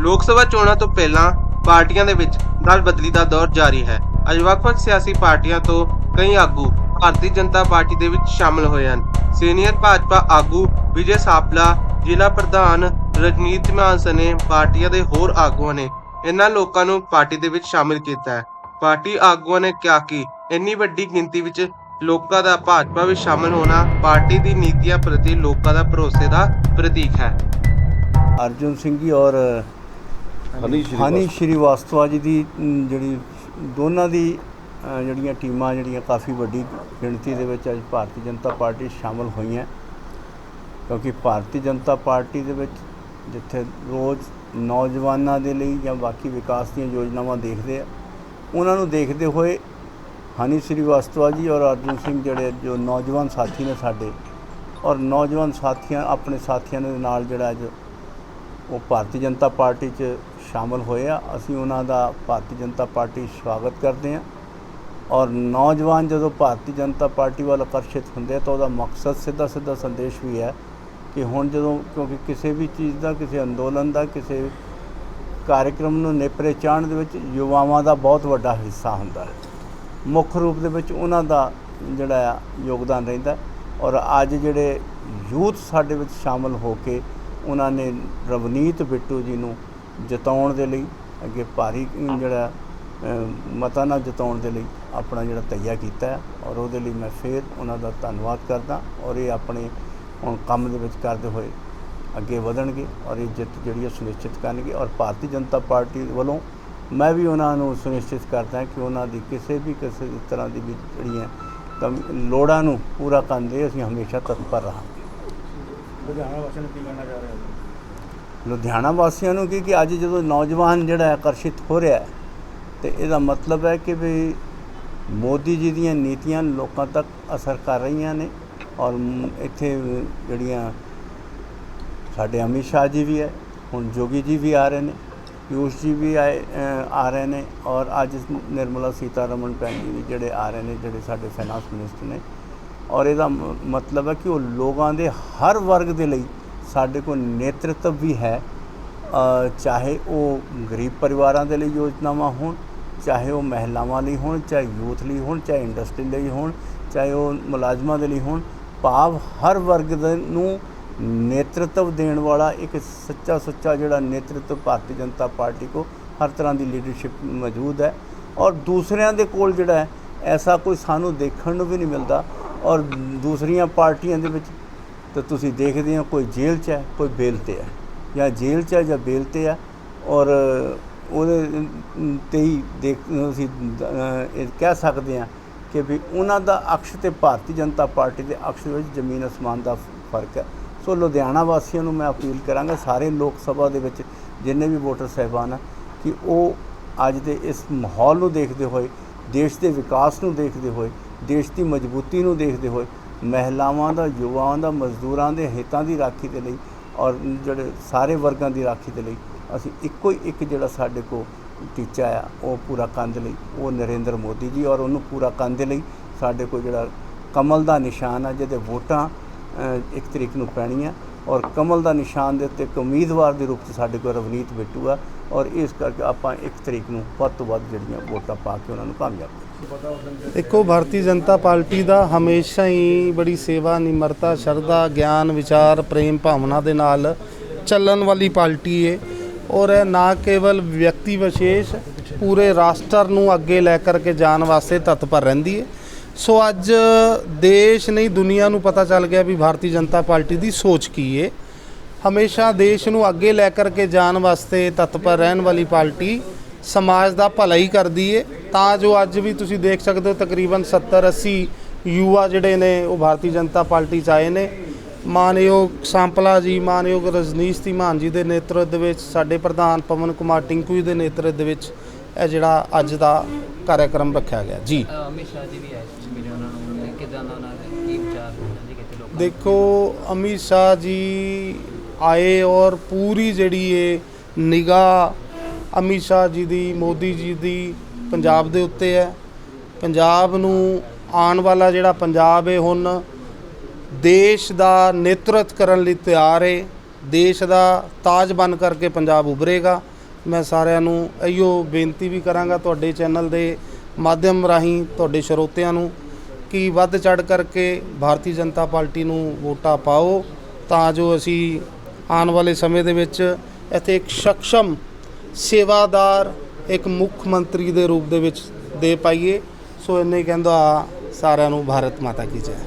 ਲੋਕ ਸਭਾ ਚੋਣਾਂ ਤੋਂ ਪਹਿਲਾਂ ਪਾਰਟੀਆਂ ਦੇ ਵਿੱਚ ਦਲ ਬਦਲੀ ਦਾ ਦੌਰ ਜਾਰੀ ਹੈ। ਅੱਜ ਵੱਖ-ਵੱਖ ਸਿਆਸੀ ਪਾਰਟੀਆਂ ਤੋਂ ਕਈ ਆਗੂ ਭਾਰਤੀ ਜਨਤਾ ਪਾਰਟੀ ਦੇ ਵਿੱਚ ਸ਼ਾਮਲ ਹੋਏ ਹਨ। ਸੀਨੀਅਰ ਭਾਜਪਾ ਆਗੂ ਵਿਜੇ ਸਾਪਲਾ ਜ਼ਿਲ੍ਹਾ ਪ੍ਰਧਾਨ ਰਜਨੀਤ ਮਾਨ ਸਨੇ ਪਾਰਟੀਆਂ ਦੇ ਹੋਰ ਆਗੂਆਂ ਨੇ ਇਹਨਾਂ ਲੋਕਾਂ ਨੂੰ ਪਾਰਟੀ ਦੇ ਵਿੱਚ ਸ਼ਾਮਿਲ ਕੀਤਾ ਹੈ। ਪਾਰਟੀ ਆਗੂਆਂ ਨੇ ਕਿਹਾ ਕਿ ਇੰਨੀ ਵੱਡੀ ਗਿਣਤੀ ਵਿੱਚ ਲੋਕਾਂ ਦਾ ਭਾਜਪਾ ਵਿੱਚ ਸ਼ਾਮਲ ਹੋਣਾ ਪਾਰਟੀ ਦੀ ਨੀਤੀਆਂ ਪ੍ਰਤੀ ਲੋਕਾਂ ਦਾ ਭਰੋਸੇ ਦਾ ਪ੍ਰਤੀਕ ਹੈ। ਅਰਜੁਨ ਸਿੰਘ ਜੀ ਔਰ ਹਨੀ ਹਨੀ ਸ਼੍ਰੀਵਾਸਤਵਾ ਜੀ ਦੀ ਅਮ, ਜਿਹੜੀ ਦੋਨਾਂ ਦੀ ਅ, ਜਿਹੜੀਆਂ ਟੀਮਾਂ ਜਿਹੜੀਆਂ ਕਾਫੀ ਵੱਡੀ ਗਿਣਤੀ ਦੇ ਵਿੱਚ ਅੱਜ ਭਾਰਤੀ ਜਨਤਾ ਪਾਰਟੀ 'ਚ ਸ਼ਾਮਲ ਹੋਈਆਂ। ਕਿਉਂਕਿ ਭਾਰਤੀ ਜਨਤਾ ਪਾਰਟੀ ਦੇ ਵਿੱਚ ਜਿੱਥੇ ਰੋਜ਼ ਨੌਜਵਾਨਾਂ ਦੇ ਲਈ ਜਾਂ ਬਾਕੀ ਵਿਕਾਸ ਦੀਆਂ ਯੋਜਨਾਵਾਂ ਦੇਖਦੇ ਆ ਉਹਨਾਂ ਨੂੰ ਦੇਖਦੇ ਹੋਏ ਹਨੀ ਸ਼੍ਰੀਵਾਸਤਵਾ ਜੀ ਔਰ ਅਰਜੁਨ ਸਿੰਘ ਜਿਹੜੇ ਜੋ ਨੌਜਵਾਨ ਸਾਥੀ ਨੇ ਸਾਡੇ ਔਰ ਨੌਜਵਾਨ ਸਾਥੀਆਂ ਆਪਣੇ ਸਾਥੀਆਂ ਦੇ ਨਾਲ ਜਿਹੜਾ ਅੱਜ ਉਹ ਭਾਰਤੀ ਜਨਤਾ ਪਾਰਟੀ 'ਚ ਸ਼ਾਮਲ ਹੋਏ ਆ। ਅਸੀਂ ਉਹਨਾਂ ਦਾ ਭਾਰਤੀ ਜਨਤਾ ਪਾਰਟੀ ਸਵਾਗਤ ਕਰਦੇ ਹਾਂ। ਔਰ ਨੌਜਵਾਨ ਜਦੋਂ ਭਾਰਤੀ ਜਨਤਾ ਪਾਰਟੀ ਵੱਲ ਆਕਰਸ਼ਿਤ ਹੁੰਦੇ ਆ, ਤਾਂ ਉਹਦਾ ਮਕਸਦ ਸਿੱਧਾ ਸਿੱਧਾ ਸੰਦੇਸ਼ ਵੀ ਹੈ ਕਿ ਹੁਣ ਜਦੋਂ ਕਿਉਂਕਿ ਕਿਸੇ ਵੀ ਚੀਜ਼ ਦਾ, ਕਿਸੇ ਅੰਦੋਲਨ ਦਾ, ਕਿਸੇ ਕਾਰਜਕ੍ਰਮ ਨੂੰ ਨੇਪਰੇ ਚਾੜਨ ਦੇ ਵਿੱਚ ਯੁਵਾਵਾਂ ਦਾ ਬਹੁਤ ਵੱਡਾ ਹਿੱਸਾ ਹੁੰਦਾ ਹੈ। ਮੁੱਖ ਰੂਪ ਦੇ ਵਿੱਚ ਉਹਨਾਂ ਦਾ ਜਿਹੜਾ ਆ, ਯੋਗਦਾਨ ਰਹਿੰਦਾ ਔਰ ਅੱਜ ਜਿਹੜੇ ਯੂਥ ਸਾਡੇ ਵਿੱਚ ਸ਼ਾਮਲ ਹੋ ਕੇ ਉਹਨਾਂ ਨੇ ਰਵਨੀਤ ਬਿੱਟੂ ਜੀ ਨੂੰ ਜਿਤਾਉਣ ਦੇ ਲਈ, ਅੱਗੇ ਭਾਰੀ ਜਿਹੜਾ ਮਤਾ ਨਾਲ ਜਿਤਾਉਣ ਦੇ ਲਈ ਆਪਣਾ ਜਿਹੜਾ ਤਈਆ ਕੀਤਾ ਹੈ ਔਰ ਉਹਦੇ ਲਈ ਮੈਂ ਫੇਰ ਉਹਨਾਂ ਦਾ ਧੰਨਵਾਦ ਕਰਦਾ ਔਰ ਇਹ ਆਪਣੇ ਹੁਣ ਕੰਮ ਦੇ ਵਿੱਚ ਕਰਦੇ ਹੋਏ ਅੱਗੇ ਵਧਣਗੇ ਔਰ ਇਹ ਜਿੱਤ ਜਿਹੜੀ ਹੈ ਸੁਨਿਸ਼ਚਿਤ ਕਰਨਗੇ ਔਰ ਭਾਰਤੀ ਜਨਤਾ ਪਾਰਟੀ ਵੱਲੋਂ ਮੈਂ ਵੀ ਉਹਨਾਂ ਨੂੰ ਸੁਨਿਸ਼ਚਿਤ ਕਰਦਾ ਕਿ ਉਹਨਾਂ ਦੀ ਕਿਸੇ ਵੀ ਕਿਸੇ ਤਰ੍ਹਾਂ ਦੀ ਵੀ ਜਿਹੜੀਆਂ ਕਮੀ- ਲੋੜਾਂ ਨੂੰ ਪੂਰਾ ਕਰਨ ਦੇ ਅਸੀਂ ਹਮੇਸ਼ਾ ਤਤਪਰ ਰਹਾਂਗੇ। ਲੁਧਿਆਣਾ ਵਾਸੀਆਂ ਨੂੰ ਕੀ ਕਹਿਣਾ ਚਾਹ ਰਹੇ ਹੋ? ਲੁਧਿਆਣਾ ਵਾਸੀਆਂ ਨੂੰ ਕਿਉਂਕਿ ਅੱਜ ਜਦੋਂ ਨੌਜਵਾਨ ਜਿਹੜਾ ਆਕਰਸ਼ਿਤ ਹੋ ਰਿਹਾ ਹੈ, ਤੇ ਇਹਦਾ ਮਤਲਬ ਹੈ ਕਿ ਵੀ ਮੋਦੀ ਜੀ ਦੀਆਂ ਨੀਤੀਆਂ ਲੋਕਾਂ ਤੱਕ ਅਸਰ ਕਰ ਰਹੀਆਂ ਨੇ ਔਰ ਇੱਥੇ ਜਿਹੜੀਆਂ ਸਾਡੇ ਅਮਿਤ ਸ਼ਾਹ ਜੀ ਵੀ ਹੈ, ਹੁਣ ਜੋਗੀ ਜੀ ਵੀ ਆ ਰਹੇ ਨੇ ਪਿਊਸ਼ ਜੀ ਵੀ ਆਏ ਆ ਰਹੇ ਨੇ ਔਰ ਅੱਜ ਨਿਰਮਲਾ ਸੀਤਾਰਮਨ ਭੈਣ ਜੀ ਵੀ ਜਿਹੜੇ ਆ ਰਹੇ ਨੇ, ਜਿਹੜੇ ਸਾਡੇ ਫਾਈਨਾਂਸ ਮਿਨਿਸਟਰ ਨੇ ਔਰ ਇਹਦਾ ਮ- ਮਤਲਬ ਹੈ ਕਿ ਉਹ ਲੋਕਾਂ ਦੇ ਹਰ ਵਰਗ ਦੇ ਲਈ ਸਾਡੇ ਕੋਲ ਨੇਤਰਤਵ ਵੀ ਹੈ ਚਾਹੇ ਉਹ ਗਰੀਬ ਪਰਿਵਾਰਾਂ ਦੇ ਲਈ ਯੋਜਨਾਵਾਂ ਹੋਣ, ਚਾਹੇ ਉਹ ਮਹਿਲਾਵਾਂ ਲਈ ਹੋਣ, ਚਾਹੇ ਯੂਥ ਲਈ ਹੋਣ, ਚਾਹੇ ਇੰਡਸਟਰੀ ਲਈ ਹੋਣ, ਚਾਹੇ ਉਹ ਮੁਲਾਜ਼ਮਾਂ ਦੇ ਲਈ ਹੋਣ, ਭਾਵ ਹਰ ਵਰਗ ਨੂੰ ਨੇਤਰਤਵ ਦੇਣ ਵਾਲਾ ਇੱਕ ਸੱਚਾ ਸੁੱਚਾ ਜਿਹੜਾ ਨੇਤਰਤਵ ਭਾਰਤੀ ਜਨਤਾ ਪਾਰਟੀ ਕੋ ਹਰ ਤਰ੍ਹਾਂ ਦੀ ਲੀਡਰਸ਼ਿਪ ਮੌਜੂਦ ਹੈ। ਔਰ ਦੂਸਰਿਆਂ ਦੇ ਕੋਲ ਜਿਹੜਾ ਹੈ, ਐਸਾ ਕੋਈ ਸਾਨੂੰ ਦੇਖਣ ਨੂੰ ਵੀ ਨਹੀਂ ਮਿਲਦਾ। ਔਰ ਦੂਸਰੀਆਂ ਪਾਰਟੀਆਂ ਦੇ ਵਿੱਚ ਤਾਂ ਤੁਸੀਂ ਦੇਖਦੇ ਹੋ ਕੋਈ ਜੇਲ੍ਹ 'ਚ ਹੈ, ਕੋਈ ਬੇਲ ਤੇ ਹੈ ਜਾਂ ਜੇਲ੍ਹ 'ਚ ਹੈ ਜਾਂ ਬੇਲ ਤੇ ਹੈ ਔਰ ਉਹਦੇ ਤੇ ਹੀ ਦੇਖ ਅਸੀਂ ਇਹ ਕਹਿ ਸਕਦੇ ਹਾਂ ਕਿ ਵੀ ਉਹਨਾਂ ਦਾ ਅਕਸ਼ ਤੇ ਭਾਰਤੀ ਜਨਤਾ ਪਾਰਟੀ ਦੇ ਅਕਸ਼ ਵਿੱਚ ਜ਼ਮੀਨ ਅਸਮਾਨ ਦਾ ਫ਼ਰਕ ਹੈ। ਸੋ ਲੁਧਿਆਣਾ ਵਾਸੀਆਂ ਨੂੰ ਮੈਂ ਅਪੀਲ ਕਰਾਂਗਾ, ਸਾਰੇ ਲੋਕ ਸਭਾ ਦੇ ਵਿੱਚ ਜਿੰਨੇ ਵੀ ਵੋਟਰ ਸਹਿਬਾਨ ਆ, ਕਿ ਉਹ ਅੱਜ ਦੇ ਇਸ ਮਾਹੌਲ ਨੂੰ ਦੇਖਦੇ ਹੋਏ, ਦੇਸ਼ ਦੇ ਵਿਕਾਸ ਨੂੰ ਦੇਖਦੇ ਹੋਏ, ਦੇਸ਼ ਦੀ ਮਜ਼ਬੂਤੀ ਨੂੰ ਦੇਖਦੇ ਹੋਏ ਮਹਿਲਾਵਾਂ ਦਾ, ਯੁਵਾਵਾਂ ਦਾ, ਮਜ਼ਦੂਰਾਂ ਦੇ ਹਿੱਤਾਂ ਦੀ ਰਾਖੀ ਦੇ ਲਈ ਔਰ ਜਿਹੜੇ ਸਾਰੇ ਵਰਗਾਂ ਦੀ ਰਾਖੀ ਦੇ ਲਈ ਅਸੀਂ ਇੱਕੋ ਹੀ ਇੱਕ ਜਿਹੜਾ ਸਾਡੇ ਕੋ ਟੀਚਾ ਆ, ਉਹ ਪੂਰਾ ਕਰਨ ਦੇ ਲਈ, ਉਹ ਨਰਿੰਦਰ ਮੋਦੀ ਜੀ ਔਰ ਉਹਨੂੰ ਪੂਰਾ ਕਰਨ ਦੇ ਲਈ ਸਾਡੇ ਕੋਲ ਜਿਹੜਾ ਕਮਲ ਦਾ ਨਿਸ਼ਾਨ ਆ, ਜਿਹਦੇ ਵੋਟਾਂ ਇੱਕ ਤਰੀਕ ਨੂੰ ਪੈਣੀਆਂ ਔਰ ਕਮਲ ਦਾ ਨਿਸ਼ਾਨ ਦੇ ਉੱਤੇ ਇੱਕ ਉਮੀਦਵਾਰ ਦੇ ਰੂਪ 'ਚ ਸਾਡੇ ਕੋਲ ਰਵਨੀਤ ਬਿੱਟੂ ਆ ਔਰ ਇਸ ਕਰਕੇ ਆਪਾਂ ਇੱਕ ਤਰੀਕ ਨੂੰ ਵੱਧ ਤੋਂ ਵੱਧ ਜਿਹੜੀਆਂ ਵੋਟਾਂ ਪਾ ਕੇ ਉਹਨਾਂ ਨੂੰ ਕਾਮਯਾਬ ਦੇਖੋ, ਭਾਰਤੀ ਜਨਤਾ ਪਾਰਟੀ ਦਾ ਹਮੇਸ਼ਾ ਹੀ ਬੜੀ ਸੇਵਾ, ਨਿਮਰਤਾ, ਸ਼ਰਧਾ, ਗਿਆਨ, ਵਿਚਾਰ, ਪ੍ਰੇਮ ਭਾਵਨਾ ਦੇ ਨਾਲ ਚੱਲਣ ਵਾਲੀ ਪਾਰਟੀ ਹੈ ਔਰ ਇਹ ਨਾ ਕੇਵਲ ਵਿਅਕਤੀ ਵਿਸ਼ੇਸ਼, ਪੂਰੇ ਰਾਸ਼ਟਰ ਨੂੰ ਅੱਗੇ ਲੈ ਕਰਕੇ ਜਾਣ ਵਾਸਤੇ ਤਤਪਰ ਰਹਿੰਦੀ ਹੈ ਸੋ ਅੱਜ ਦੇਸ਼ ਨਹੀਂ, ਦੁਨੀਆ ਨੂੰ ਪਤਾ ਚੱਲ ਗਿਆ ਵੀ ਭਾਰਤੀ ਜਨਤਾ ਪਾਰਟੀ ਦੀ ਸੋਚ ਕੀ ਹੈ ਹਮੇਸ਼ਾ ਦੇਸ਼ ਨੂੰ ਅੱਗੇ ਲੈ ਕਰਕੇ ਜਾਣ ਵਾਸਤੇ ਤਤਪਰ ਰਹਿਣ ਵਾਲੀ ਪਾਰਟੀ ਸਮਾਜ ਦਾ ਭਲਾ ਹੀ ਕਰਦੀ ਏ। ਤਾਂ ਜੋ ਅੱਜ ਵੀ ਤੁਸੀਂ ਦੇਖ ਸਕਦੇ ਹੋ ਤਕਰੀਬਨ 70 80 ਯੁਵਾ ਜਿਹੜੇ ਨੇ ਉਹ ਭਾਰਤੀ ਜਨਤਾ ਪਾਰਟੀ ਚ ਆਏ ਨੇ। ਮਾਨਯੋਗ ਸੰਪਲਾ ਜੀ ਮਾਨਯੋਗ ਰਜਨੀਸ਼ ਧੀਮਾਨ ਜੀ ਦੇ ਨੇਤਰਤਵ ਵਿੱਚ ਸਾਡੇ ਪ੍ਰਧਾਨ ਪਵਨ ਕੁਮਾਰ ਟਿੰਕੂ ਜੀ ਦੇ ਨੇਤਰਤਵ ਵਿੱਚ ਇਹ ਜਿਹੜਾ ਅੱਜ ਦਾ ਕਾਰਜਕ੍ਰਮ ਰੱਖਿਆ ਗਿਆ। ਜੀ। ਅ, ਅਮਿਤ ਸ਼ਾਹ ਜੀ ਵੀ ਆਏ ਸੀ ਮਿਲੇ ਉਹਨਾਂ ਨੂੰ। ਕਿਦਾਂ ਦਾ ਉਹਨਾਂ ਦੇ ਕੀ ਵਿਚਾਰ ਉਹਨਾਂ ਦੇ ਕਿਤੇ ਲੋਕਾਂ ਦੇਖੋ ਅਮਿਤ ਸ਼ਾਹ ਜੀ ਆਏ ਔਰ ਪੂਰੀ ਜਿਹੜੀ ਇਹ ਨਿਗਾਹ ਅਮਿਤ ਸ਼ਾਹ ਜੀ ਦੀ, ਮੋਦੀ ਜੀ ਦੀ ਪੰਜਾਬ ਦੇ ਉੱਤੇ ਹੈ। ਪੰਜਾਬ ਨੂੰ ਆਉਣ ਵਾਲਾ ਜਿਹੜਾ ਪੰਜਾਬ ਹੈ, ਹੁਣ ਦੇਸ਼ ਦਾ ਨੇਤਰਤ ਕਰਨ ਲਈ ਤਿਆਰ ਹੈ। ਦੇਸ਼ ਦਾ ਤਾਜ ਬਣ ਕਰਕੇ ਪੰਜਾਬ ਉਭਰੇਗਾ। ਮੈਂ ਸਾਰਿਆਂ ਨੂੰ ਇਹੋ ਬੇਨਤੀ ਵੀ ਕਰਾਂਗਾ ਤੁਹਾਡੇ ਚੈਨਲ ਦੇ ਮਾਧਿਅਮ ਰਾਹੀਂ, ਤੁਹਾਡੇ ਸਰੋਤਿਆਂ ਨੂੰ, ਕਿ ਵੱਧ ਚੜ ਕਰਕੇ ਭਾਰਤੀ ਜਨਤਾ ਪਾਰਟੀ ਨੂੰ ਵੋਟਾਂ ਪਾਓ, ਤਾਂ ਜੋ ਅਸੀਂ ਆਉਣ ਵਾਲੇ ਸਮੇਂ ਦੇ ਵਿੱਚ ਇੱਥੇ ਇੱਕ ਸક્ષਮ ਸੇਵਾਦਾਰ ਇੱਕ ਮੁੱਖ ਮੰਤਰੀ ਦੇ ਰੂਪ ਦੇ ਵਿੱਚ ਦੇ ਪਾਈਏ। ਸੋ ਇੰਨੇ ਕਹਿੰਦਾ ਸਾਰਿਆਂ ਨੂੰ, ਭਾਰਤ ਮਾਤਾ ਕੀ ਜੈ।